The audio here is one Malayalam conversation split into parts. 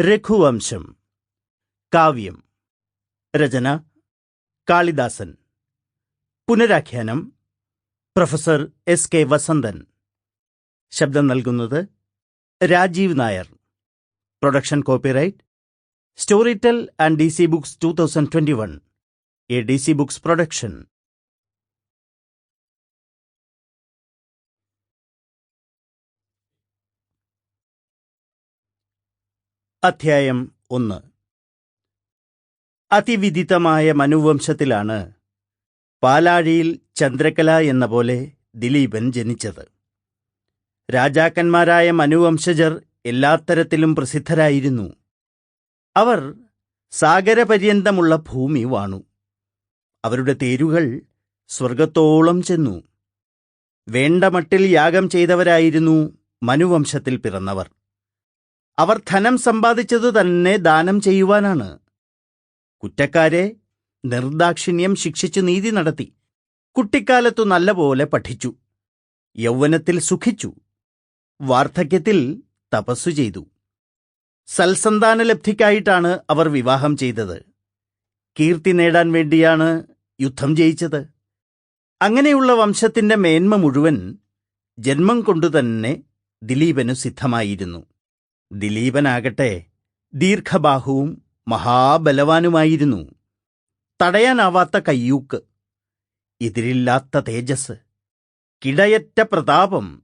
രഘുവംശം. കാവ്യം. രചന കാളിദാസൻ. പുനരാഖ്യാനം പ്രൊഫസർ എസ് കെ വസന്തൻ. ശബ്ദം നൽകുന്നത് Rajeev Nair. Production copyright Storytel and D C Books two thousand twenty one. A D C Books production. അധ്യായം ഒന്ന്. അതിവിദിതമായ മനുവംശത്തിലാണ് പാലാഴിയിൽ ചന്ദ്രകല എന്ന പോലെ ദിലീപൻ ജനിച്ചത്. രാജാക്കന്മാരായ മനുവംശജർ എല്ലാത്തരത്തിലും പ്രസിദ്ധരായിരുന്നു. അവർ സാഗരപര്യന്തമുള്ള ഭൂമി വാണു. അവരുടെ തേരുകൾ സ്വർഗത്തോളം ചെന്നു. വേണ്ട മട്ടിൽ യാഗം ചെയ്തവരായിരുന്നു മനുവംശത്തിൽ പിറന്നവർ. അവർ ധനം സമ്പാദിച്ചതു തന്നെ ദാനം ചെയ്യുവാനാണ്. കുറ്റക്കാരെ നിർദാക്ഷിണ്യം ശിക്ഷിച്ചു നീതി നടത്തി. കുട്ടിക്കാലത്തു നല്ലപോലെ പഠിച്ചു. യൗവനത്തിൽ സുഖിച്ചു. വാർദ്ധക്യത്തിൽ തപസ്സു ചെയ്തു. സൽസന്താനലബ്ധിക്കായിട്ടാണ് അവർ വിവാഹം ചെയ്തത്. കീർത്തി നേടാൻ വേണ്ടിയാണ് യുദ്ധം ജയിച്ചത്. അങ്ങനെയുള്ള വംശത്തിന്റെ മേന്മ മുഴുവൻ ജന്മം കൊണ്ടുതന്നെ ദിലീപനു സിദ്ധമായിരുന്നു. ദിലീപനാകട്ടെ ദീർഘബാഹുവും മഹാബലവാനുമായിരുന്നു. തടയാനാവാത്ത കയ്യൂക്ക് എതിരില്ലാത്ത തേജസ് കിടയറ്റ പ്രതാപം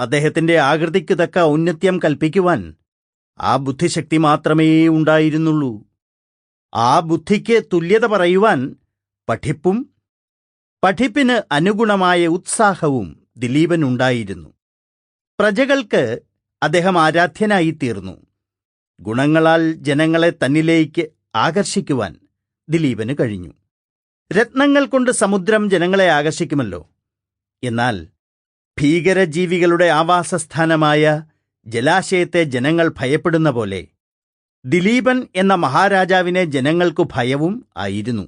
അദ്ദേഹത്തിന്റെ ആകൃതിക്ക് തക്ക ഔന്നത്യം കൽപ്പിക്കുവാൻ ആ ബുദ്ധിശക്തി മാത്രമേ ഉണ്ടായിരുന്നുള്ളൂ. ആ ബുദ്ധിക്ക് തുല്യത പറയുവാൻ പഠിപ്പും പഠിപ്പിന് അനുഗുണമായ ഉത്സാഹവും ദിലീപനുണ്ടായിരുന്നു. പ്രജകൾക്ക് അദ്ദേഹം ആരാധ്യനായിത്തീർന്നു ഗുണങ്ങളാൽ ജനങ്ങളെ തന്നിലേക്ക് ആകർഷിക്കുവാൻ ദിലീപന് കഴിഞ്ഞു. രത്നങ്ങൾ കൊണ്ട് സമുദ്രം ജനങ്ങളെ ആകർഷിക്കുമല്ലോ. എന്നാൽ ഭീകരജീവികളുടെ ആവാസസ്ഥാനമായ ജലാശയത്തെ ജനങ്ങൾ ഭയപ്പെടുന്ന പോലെ ദിലീപൻ എന്ന മഹാരാജാവിനെ ജനങ്ങൾക്കു ഭയവും ആയിരുന്നു.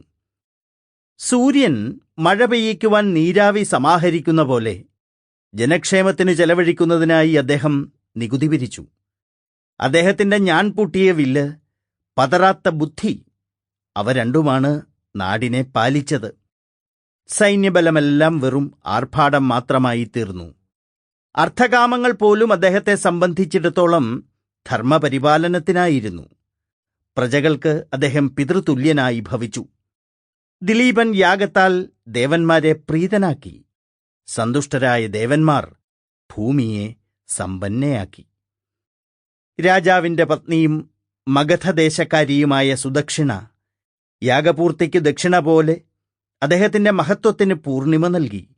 സൂര്യൻ മഴ പെയ്യിക്കുവാൻ നീരാവി സമാഹരിക്കുന്ന പോലെ ജനക്ഷേമത്തിന് ചെലവഴിക്കുന്നതിനായി അദ്ദേഹം നികുതി പിരിച്ചു അദ്ദേഹത്തിന്റെ ഞാൻ പൂട്ടിയ വില്ല് പതറാത്ത ബുദ്ധി അവ രണ്ടുമാണ് നാടിനെ പാലിച്ചത്. സൈന്യബലമെല്ലാം വെറും ആർഭാടം മാത്രമായി തീർന്നു. അർത്ഥകാമങ്ങൾ പോലും അദ്ദേഹത്തെ സംബന്ധിച്ചിടത്തോളം ധർമ്മപരിപാലനത്തിനായിരുന്നു. പ്രജകൾക്ക് അദ്ദേഹം പിതൃതുല്യനായി ഭവിച്ചു. ദിലീപൻ യാഗത്താൽ ദേവന്മാരെ പ്രീതനാക്കി. സന്തുഷ്ടരായ ദേവന്മാർ ഭൂമിയെ സമ്പന്നയാക്കി. രാജാവിന്റെ പത്നിയും മഗധദേശക്കാരിയുമായ സുദക്ഷിണ യാഗപൂർത്തിക്ക് ദക്ഷിണ പോലെ അദ്ദേഹത്തിന്റെ മഹത്വത്തിന് പൂർണിമ നൽകി.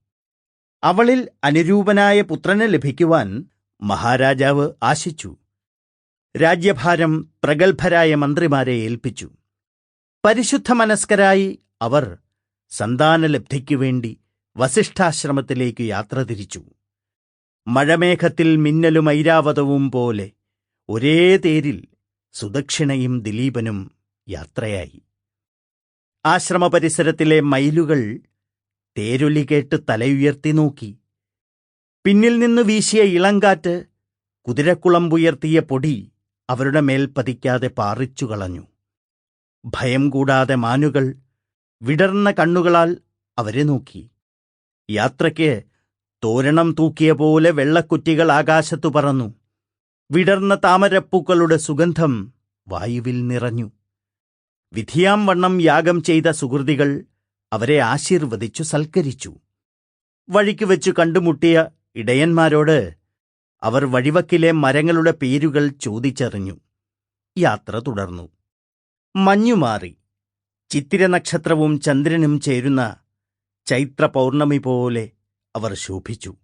അവളിൽ അനുരൂപനായ പുത്രനെ ലഭിക്കുവാൻ മഹാരാജാവ് ആശിച്ചു. രാജ്യഭാരം പ്രഗത്ഭരായ മന്ത്രിമാരെ ഏൽപ്പിച്ചു. പരിശുദ്ധ മനസ്കരായി അവർ സന്താനലബ്ധിക്കു വേണ്ടി വസിഷ്ഠാശ്രമത്തിലേക്ക് യാത്ര തിരിച്ചു. മഴമേഘത്തിൽ മിന്നലും ഐരാവതവും പോലെ ഒരേ തേരിൽ സുദക്ഷിണയും ദിലീപനും യാത്രയായി. ആശ്രമപരിസരത്തിലെ മയിലുകൾ തേരൊലി കേട്ട് തലയുയർത്തി നോക്കി. പിന്നിൽ നിന്ന് വീശിയ ഇളങ്കാറ്റ് കുതിരക്കുളമ്പുയർത്തിയ പൊടി അവരുടെ മേൽ പതിക്കാതെ പാറിച്ചു കളഞ്ഞു ഭയം കൂടാതെ മാനുകൾ വിടർന്ന കണ്ണുകളാൽ അവരെ നോക്കി. യാത്രയ്ക്ക് തോരണം തൂക്കിയ പോലെ വെള്ളക്കുറ്റികൾ ആകാശത്തു പറന്നു. വിടർന്ന താമരപ്പൂക്കളുടെ സുഗന്ധം വായുവിൽ നിറഞ്ഞു. വിധിയാം വണ്ണം യാഗം ചെയ്ത സുഹൃതികൾ അവരെ ആശീർവദിച്ചു സൽക്കരിച്ചു. വഴിക്ക് വെച്ചു കണ്ടുമുട്ടിയ ഇടയന്മാരോട് അവർ വഴിവക്കിലെ മരങ്ങളുടെ പേരുകൾ ചോദിച്ചറിഞ്ഞു. യാത്ര തുടർന്നു. മഞ്ഞുമാറി ചിത്തിര നക്ഷത്രവും ചന്ദ്രനും ചേരുന്ന ചൈത്ര പൗർണമി പോലെ അവർ ശോഭിച്ചു.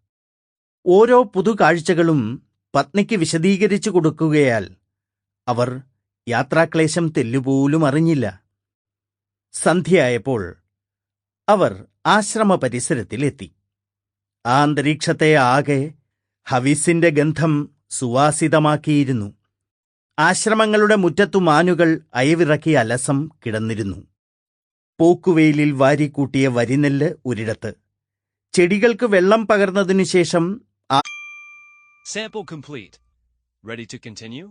ഓരോ പുതുകാഴ്ചകളും പത്നിക്ക് വിശദീകരിച്ചു കൊടുക്കുകയാൽ അവർ യാത്രാക്ലേശം തെല്ലുപോലും അറിഞ്ഞില്ല. സന്ധ്യയായപ്പോൾ അവർ ആശ്രമ പരിസരത്തിലെത്തി ആ അന്തരീക്ഷത്തെ ആകെ ഹവിസിന്റെ ഗന്ധം സുവാസിതമാക്കിയിരുന്നു. ആശ്രമങ്ങളുടെ മുറ്റത്തു മാനുകൾ അയവിറക്കി അലസം കിടന്നിരുന്നു. പോക്കുവെയിലിൽ വാരിക്കൂട്ടിയ വരിനെല്ല് ഒരിടത്ത് ചെടികൾക്ക് വെള്ളം പകർന്നതിനു ശേഷം Sample complete. Ready to continue?